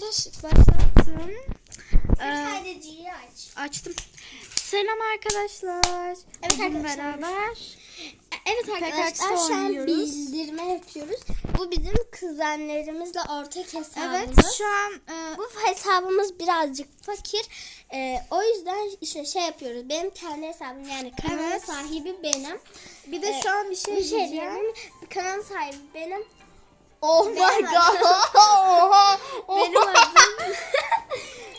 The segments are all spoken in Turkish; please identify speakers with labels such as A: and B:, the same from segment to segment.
A: paylaş başlattım. Ee,
B: aç.
A: açtım. Selam arkadaşlar.
B: Evet
A: Bugün
B: arkadaşlar.
A: beraber.
B: Evet
A: Pickaxe
B: arkadaşlar şu an bildirme yapıyoruz. Bu bizim kuzenlerimizle ortak hesabımız.
A: Evet şu an e,
B: Bu hesabımız birazcık fakir. Ee, o yüzden işte şey yapıyoruz. Benim kendi hesabım yani kanalın
A: Evet.
B: sahibi benim.
A: bir de
B: Ee,
A: şu an bir şey,
B: Bir şey
A: diyeceğim.
B: Kanalın sahibi benim.
A: Oh
B: Benim
A: my
B: adım-
A: god. Oha.
B: Benim adım.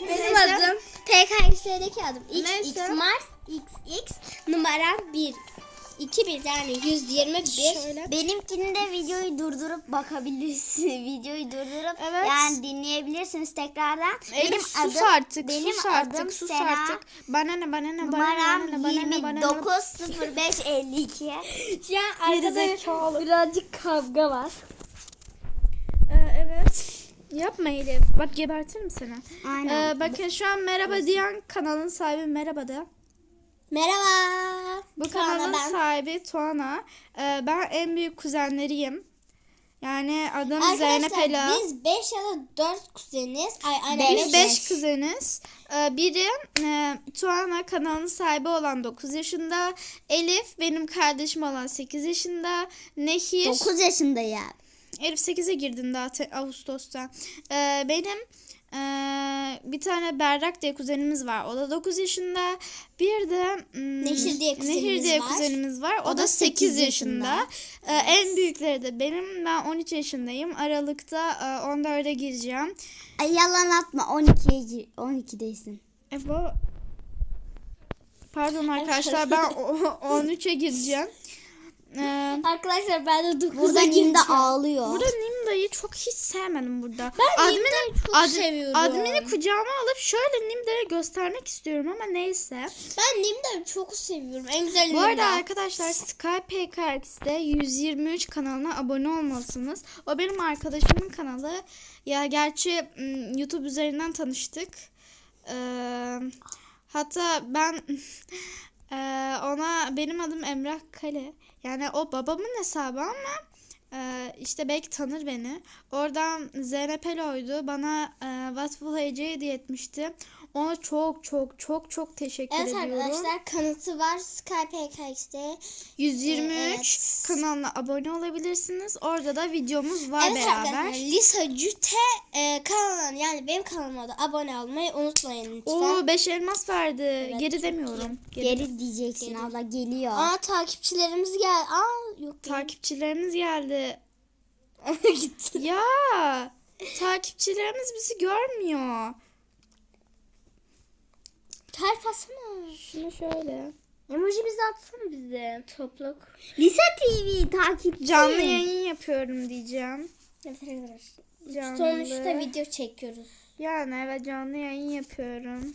B: benim
A: Neyse.
B: adım. PKX'deki adım. X,
A: Neyse.
B: X Mars XX numaram 1. 21 yani 121.
A: Şöyle.
C: Benimkini de videoyu durdurup bakabilirsiniz. videoyu durdurup
A: Evet.
C: yani dinleyebilirsiniz tekrardan.
A: Elif sus artık. sus artık. Sus artık. Bana ne bana ne bana ne bana ne
C: Numaram
A: bana ne bana ne.
C: 290552.
B: Şu an arkada birazcık kavga var.
A: Evet. Yapma Elif. Bak gebertirim seni.
C: Aynen.
A: Ee, bakın şu an merhaba diyen kanalın sahibi merhaba de.
B: Merhaba.
A: Bu
B: Tuana
A: kanalın
B: ben.
A: sahibi Tuana. Ee, ben en büyük kuzenleriyim. Yani adım Zeynep
B: Arkadaşlar
A: Ela.
B: biz 5 ya da 4 kuzeniz. Ay aynen
C: Beş.
A: Biz
B: beş.
A: 5 kuzeniz. Ee, biri e, Tuana kanalın sahibi olan 9 yaşında. Elif benim kardeşim olan 8 yaşında. Nehir.
C: 9 yaşındayım.
A: Elif 8'e girdin daha Ağustos'ta. Ee, benim ee, bir tane Berrak diye kuzenimiz var. O da 9 yaşında. Bir de hmm,
B: Nehir diye kuzenimiz
A: Nehir diye
B: var.
A: kuzenimiz var. O,
B: O
A: da
B: da
A: 8
B: sekiz
A: yaşında.
B: yaşında.
A: Ee, en büyükleri de benim. Ben 13 yaşındayım. Aralıkta e, 14'e gireceğim.
C: Ay yalan atma 12'ye gir- 12'desin.
A: E, bu... Pardon arkadaşlar ben o- 13'e gireceğim. Ee,
B: Arkadaşlar ben de 9'a
C: Burada ağlıyor.
A: Burada Nimda'yı çok hiç sevmedim burada.
B: Ben
A: Admin'i-
B: çok
A: Ad-
B: seviyorum.
A: Admin'i kucağıma alıp şöyle Nimda'ya göstermek istiyorum ama neyse.
B: Ben Nimda'yı çok seviyorum. En güzel
A: Bu arada arkadaşlar Sky PKX'de 123 kanalına abone olmalısınız. O benim arkadaşımın kanalı. Ya gerçi YouTube üzerinden tanıştık. Ee, hatta ben e, ona benim adım Emrah Kale. Yani o babamın hesabı ama e, işte belki tanır beni. Oradan Zeynep Eloy'du. Bana e, Wattful HC hediye etmişti. Ona çok çok çok çok teşekkür
B: Evet
A: ediyorum.
B: arkadaşlar kanıtı var Skype PKX'de.
A: 123
B: Evet.
A: kanalına abone olabilirsiniz. Orada da videomuz var
B: Evet
A: beraber.
B: arkadaşlar Lisa Cüte e, kanalına yani benim kanalıma da abone olmayı unutmayın lütfen.
A: Oo 5 elmas verdi. Geri
B: çok
A: demiyorum. Geri.
C: Geri diyeceksin abla geliyor.
B: Aa takipçilerimiz geldi. Aa yok.
A: Takipçilerimiz geldi.
B: gitti.
A: Ya takipçilerimiz bizi görmüyor.
B: Kalp atsana.
A: Şunu şöyle.
B: Emoji bize atsana bize. Topluk.
C: Lisa TV takipçi.
A: Canlı yayın yapıyorum diyeceğim.
B: Evet arkadaşlar. Sonuçta video çekiyoruz.
A: Yani evet canlı yayın yapıyorum.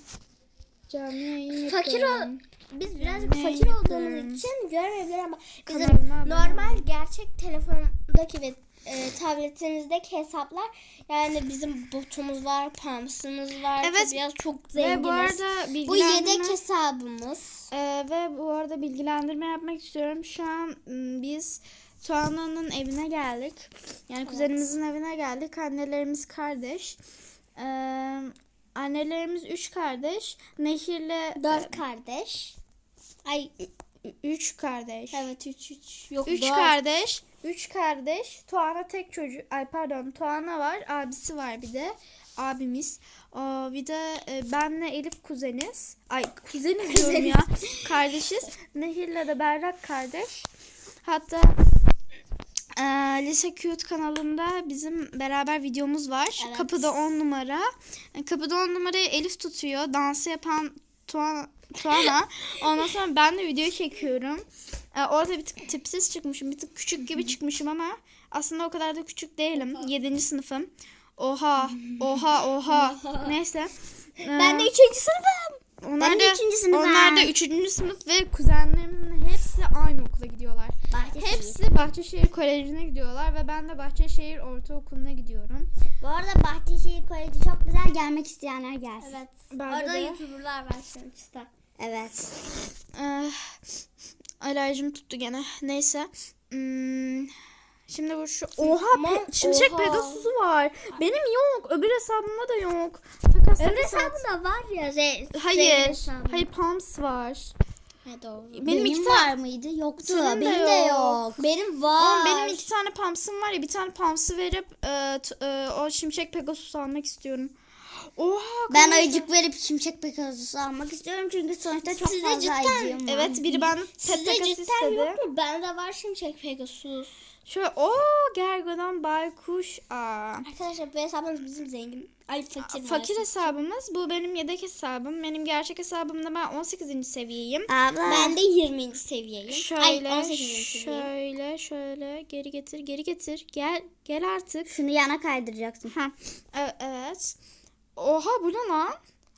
A: Yayın
B: Fakir ol. Biz birazcık
A: Ne
B: fakir
A: yapıyorum?
B: olduğumuz için görmeyebilir ama bizim
A: Kanalıma abone
B: normal gerçek telefondaki ve e, tabletimizdeki hesaplar yani bizim botumuz var, pamsımız var.
A: Evet.
B: Biraz çok zenginiz.
A: Ve bu arada
B: bu yedek hesabımız.
A: Ee, ve bu arada bilgilendirme yapmak istiyorum. Şu an m, biz Tuana'nın evine geldik. Yani kuzenimizin evine geldik. Annelerimiz kardeş. Ee, annelerimiz üç kardeş. Nehir'le
B: Dört kardeş. Ay
A: üç kardeş.
B: evet üç üç. Yok
A: Üç
B: dört.
A: kardeş. Üç kardeş. Tuana tek çocuk. Ay pardon. Tuana var. Abisi var bir de. Abimiz. O, bir de e, benle Elif kuzeniz. Ay kuzeniz diyorum ya. Kardeşiz. Nehir'le de Berrak kardeş. Hatta e, Lise Cute kanalında bizim beraber videomuz var.
B: Evet.
A: Kapıda 10 numara. E, Kapıda 10 numarayı Elif tutuyor. Dansı yapan Tuana. Tuana. Ondan sonra ben de video çekiyorum. E, orada bir tık tipsiz çıkmışım. Bir tık küçük gibi çıkmışım ama aslında o kadar da küçük değilim. 7. sınıfım. Oha. Oha oha. Neyse. E,
B: Ben de üçüncü sınıfım.
A: onlar
C: Ben de
A: da,
C: üçüncü sınıfım.
A: Onlar da 3. sınıf ve kuzenlerimizin hepsi aynı okula gidiyorlar.
C: Bahçeşehir.
A: Hepsi Bahçeşehir Koleji'ne gidiyorlar ve ben de Bahçeşehir Ortaokulu'na gidiyorum.
C: Bu arada Bahçeşehir Koleji çok güzel gelmek isteyenler gelsin.
B: Evet.
A: Bence
B: Orada
A: de.
B: YouTuber'lar var sonuçta.
C: Evet.
A: Eh, alerjim tuttu gene. Neyse. Hmm, Şimdi bu şu oha
B: Ama-
A: pe- şimşek
B: oha.
A: Pegasus'u var. Benim yok. Öbür hesabımda da yok. Takas
B: Öbür hesabında var ya. Ze-
A: Hayır. Hayır Palms var.
B: Ha, doğru.
A: Benim, iki tane
C: var mıydı? Yoktu.
A: Senin de
C: benim de
A: yok.
C: yok.
B: Benim var.
A: Oğlum benim iki tane Palms'ım var ya. Bir tane Palms'ı verip e, t- e, o şimşek Pegasus'u almak istiyorum. Oha.
C: Ben
A: kanka.
C: ayıcık verip şimşek Pegasus'u almak istiyorum çünkü sonuçta çok
B: Size
C: fazla
B: cidden-
C: ayıcığım var.
A: Evet biri ben pet takas istedi.
B: yok mu? Bende var şimşek Pegasus.
A: Şöyle o Gergo'dan baykuş. Aa.
B: Arkadaşlar bu hesabımız bizim zengin. Ay fakir.
A: Fakir hesabımız. Bu benim yedek hesabım. Benim gerçek hesabımda ben 18. seviyeyim.
C: Abla.
B: Ben de 20. seviyeyim.
A: Şöyle,
B: Ay 18. seviyeyim.
A: şöyle, şöyle geri getir, geri getir. Gel, gel artık.
C: Şunu yana kaydıracaksın.
A: Ha, evet. Oha bu ne lan?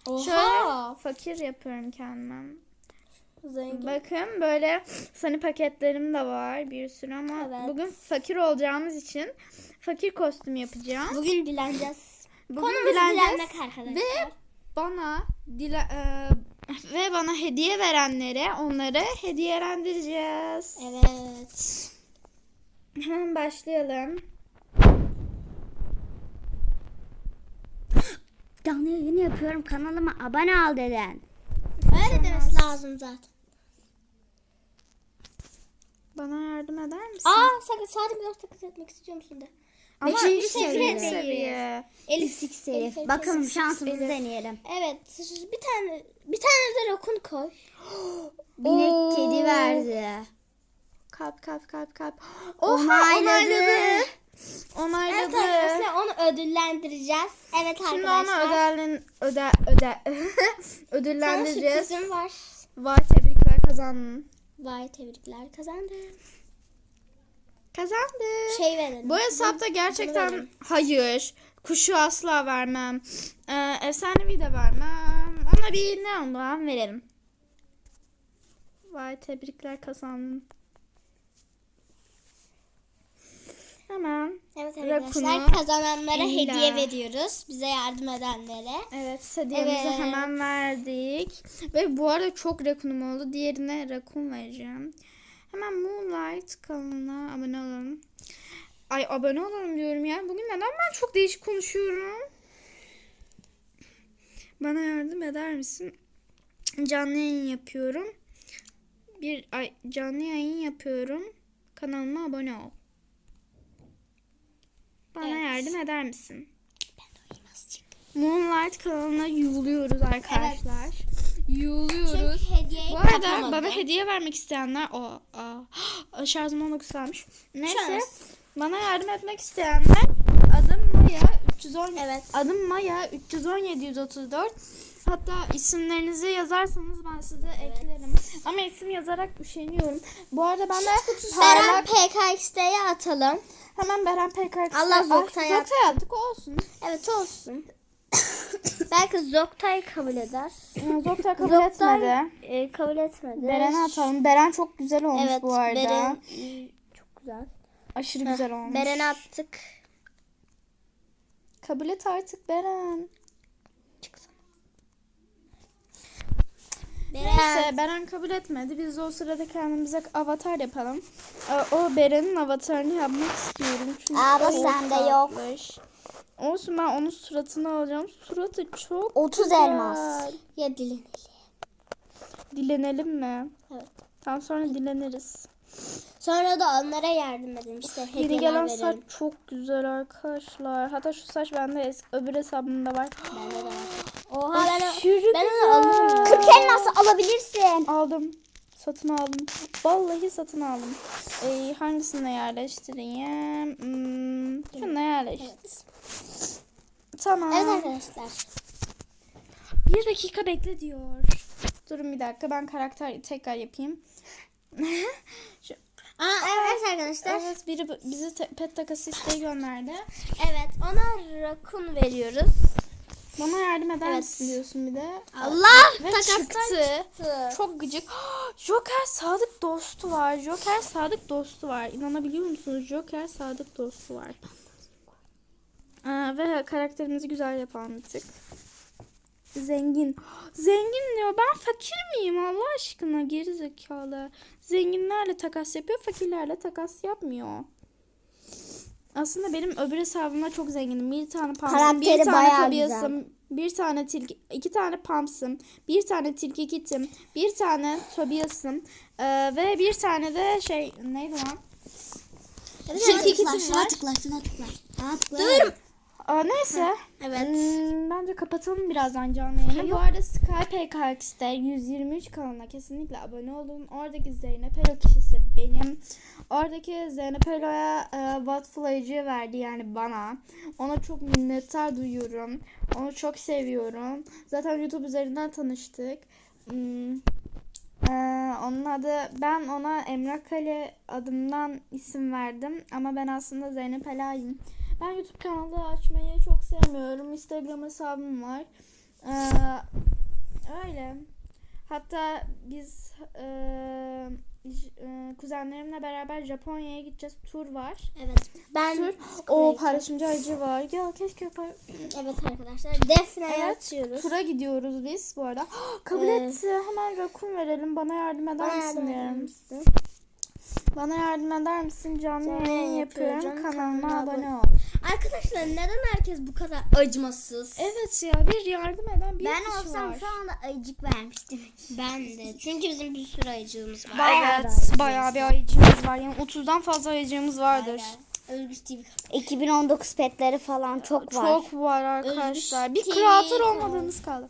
B: Oha.
A: Şöyle fakir yapıyorum kendime.
B: Zengin.
A: Bakın böyle sani paketlerim de var bir sürü ama
B: Evet.
A: bugün fakir olacağımız için fakir kostüm yapacağım.
B: Bugün dileneceğiz.
A: Bugün
B: Konumuz
A: dileneceğiz
B: dilenmek arkadaşlar.
A: Ve bana dile, e, ve bana hediye verenlere onları hediyelendireceğiz.
B: Evet.
A: Hemen başlayalım.
C: Canlı yayın yapıyorum kanalıma abone ol deden.
B: Öyle demesi lazım zaten.
A: Bana yardım eder misin?
B: Aa sen sadece bir nokta kız etmek istiyor musun de.
A: Ama
C: beşinci seviye.
A: seviye.
B: Elif
C: seviye.
B: Elif,
C: Bakalım
B: Elif,
C: şansımızı
A: Elif.
C: deneyelim.
B: Evet bir tane bir tane de rakun koy.
C: Binek
A: Oo.
C: kedi verdi.
A: Kalp kalp kalp kalp. Oha
C: Onayladı.
A: onayladı.
B: Evet
A: Onayladı.
B: arkadaşlar onu ödüllendireceğiz. Evet
A: Şimdi
B: arkadaşlar.
A: onu ödellen öde öde
B: Sana
A: ödüllendireceğiz.
B: sürprizim var.
A: Vay tebrikler kazandın.
B: Vay tebrikler kazandın.
A: Kazandın.
B: Şey verelim.
A: Bu hesapta gerçekten
B: verelim.
A: hayır. Kuşu asla vermem. Ee, efsanevi de vermem. Ona bir ne ondan verelim. Vay tebrikler kazandın. Hemen.
B: Evet
A: Rakunu,
B: arkadaşlar kazananlara
A: Ela.
B: hediye veriyoruz. Bize yardım edenlere.
A: Evet hediyemizi
B: Evet.
A: hemen verdik. Ve bu arada çok rakunum oldu. Diğerine rakun vereceğim. Hemen Moonlight kanalına abone olun. Ay abone olalım diyorum ya. Bugün neden ben çok değişik konuşuyorum? Bana yardım eder misin? Canlı yayın yapıyorum. Bir ay canlı yayın yapıyorum. Kanalıma abone ol. Bana
B: Evet.
A: yardım eder misin? Moonlight kanalına yuğuluyoruz arkadaşlar. Yuğuluyoruz.
B: Çünkü hediyeyi
A: Bu arada
B: kapamadım.
A: bana hediye vermek isteyenler o aa, şarjım 19 kalmış. Neyse
B: Şans.
A: bana yardım etmek isteyenler adım Maya 310
B: Evet.
A: adım Maya 317 134 Hatta isimlerinizi yazarsanız ben size eklerim. Ama isim yazarak üşeniyorum. Bu arada ben de
B: Beren
A: parlak
B: PKX'ye atalım.
A: hemen Beren PKX.
B: Allah Zoktay
A: Zoktay yaptık olsun.
B: Evet olsun. Belki Zoktay kabul eder.
A: Zoktay kabul
B: Zoktay
A: etmedi.
B: e, kabul etmedi.
A: Beren'e atalım. Beren çok güzel olmuş
B: Evet
A: bu arada.
B: Beren e, çok güzel.
A: Aşırı güzel olmuş.
B: Beren'e attık.
A: Kabul et artık Beren. Neyse Beren kabul etmedi. Biz de o sırada kendimize avatar yapalım. Ee, O Beren'in avatarını yapmak istiyorum. Çünkü çok
C: sende yok.
A: Olsun ben onun suratını alacağım. Suratı çok
C: 30
A: güzel.
C: elmas.
B: Ya dilin.
A: Dilenelim mi?
B: Evet.
A: Tam sonra dileniriz.
B: Sonra da onlara yardım edelim. İşte
A: Yeni
B: hediyeler
A: gelen
B: verelim.
A: saç çok güzel arkadaşlar. Hatta şu saç bende öbür hesabımda var.
B: Bende de var. Ben,
A: Aşırı
B: ben
A: güzel.
B: onu alırım. ya.
C: 40 elması alabilirsin.
A: Aldım. Satın aldım. Vallahi satın aldım. Ee, hangisine yerleştireyim? Hmm, şuna yerleştir. Tamam.
B: Evet arkadaşlar.
A: Bir dakika bekle diyor. Durun bir dakika ben karakter tekrar yapayım. Şu,
B: Aa, evet arkadaşlar.
A: evet biri te- pet takası isteği gönderdi.
B: Evet ona rakun veriyoruz.
A: Bana yardım eder
B: Evet.
A: misin diyorsun bir de.
B: Allah
A: Ve çıktı. Çok gıcık. Joker sadık dostu var. Joker sadık dostu var. İnanabiliyor musunuz? Joker sadık dostu var. Aa, ve karakterimizi güzel yapalım bir tık. Zengin. Zengin diyor. Ben fakir miyim Allah aşkına? Geri zekalı. Zenginlerle takas yapıyor. Fakirlerle takas yapmıyor. Aslında benim öbür hesabımda çok zenginim. Bir tane pamsım, bir tane
C: bayağı
A: tobiasım, bir tane tilki, iki tane pamsım, bir tane tilki kitim, bir tane tobiasım ee, ve bir tane de şey neydi lan? Tilki kitim var.
C: tıkla şuna tıkla. Şuna tıkla.
B: Dur.
A: Aa, neyse.
B: Evet.
A: Hmm, bence kapatalım birazdan canlı yayını. Bu arada Skype PKX'de 123 kanalına kesinlikle abone olun. Oradaki Zeynep Elo kişisi benim. Oradaki Zeynep Elo'ya e, Botfly'cı verdi yani bana. Ona çok minnettar duyuyorum. Onu çok seviyorum. Zaten YouTube üzerinden tanıştık. Hmm, e, onun adı ben ona Emrah Kale adımdan isim verdim ama ben aslında Zeynep Ela'yım. Ben YouTube kanalı açmayı çok sevmiyorum. Instagram hesabım var. Ee, öyle. Hatta biz e, e, kuzenlerimle beraber Japonya'ya gideceğiz. Tur var.
B: Evet. Ben
A: Tur. O paylaşımcı acı var. Ya keşke pay-
B: Evet arkadaşlar. Defne'yi
A: Evet,
B: açıyoruz.
A: Tura gidiyoruz biz bu arada. Kabul
B: Ee,
A: etti. Hemen rakun verelim. Bana yardım eder
B: Bana
A: misin
B: yardım eder misin?
A: Bana yardım eder misin? Canlı
B: yayın
A: yapıyorum.
B: yapıyorum.
A: Kanalıma
B: Kanalıma
A: abone ol.
B: Arkadaşlar neden herkes bu kadar acımasız?
A: Evet ya bir yardım eden bir
C: Ben
A: kişi
C: olsam
A: var.
C: şu anda ayıcık vermiştim.
B: Ben de. Çünkü bizim bir sürü ayıcığımız var.
C: Bayağı
A: evet, bayağı bir ayıcığımız var. Yani 30'dan fazla ayıcığımız vardır.
B: Özgür TV
C: 2019 petleri falan çok var.
A: Çok var arkadaşlar. Bir
B: TV
A: kreatör
B: kanal.
A: olmadığımız kaldı.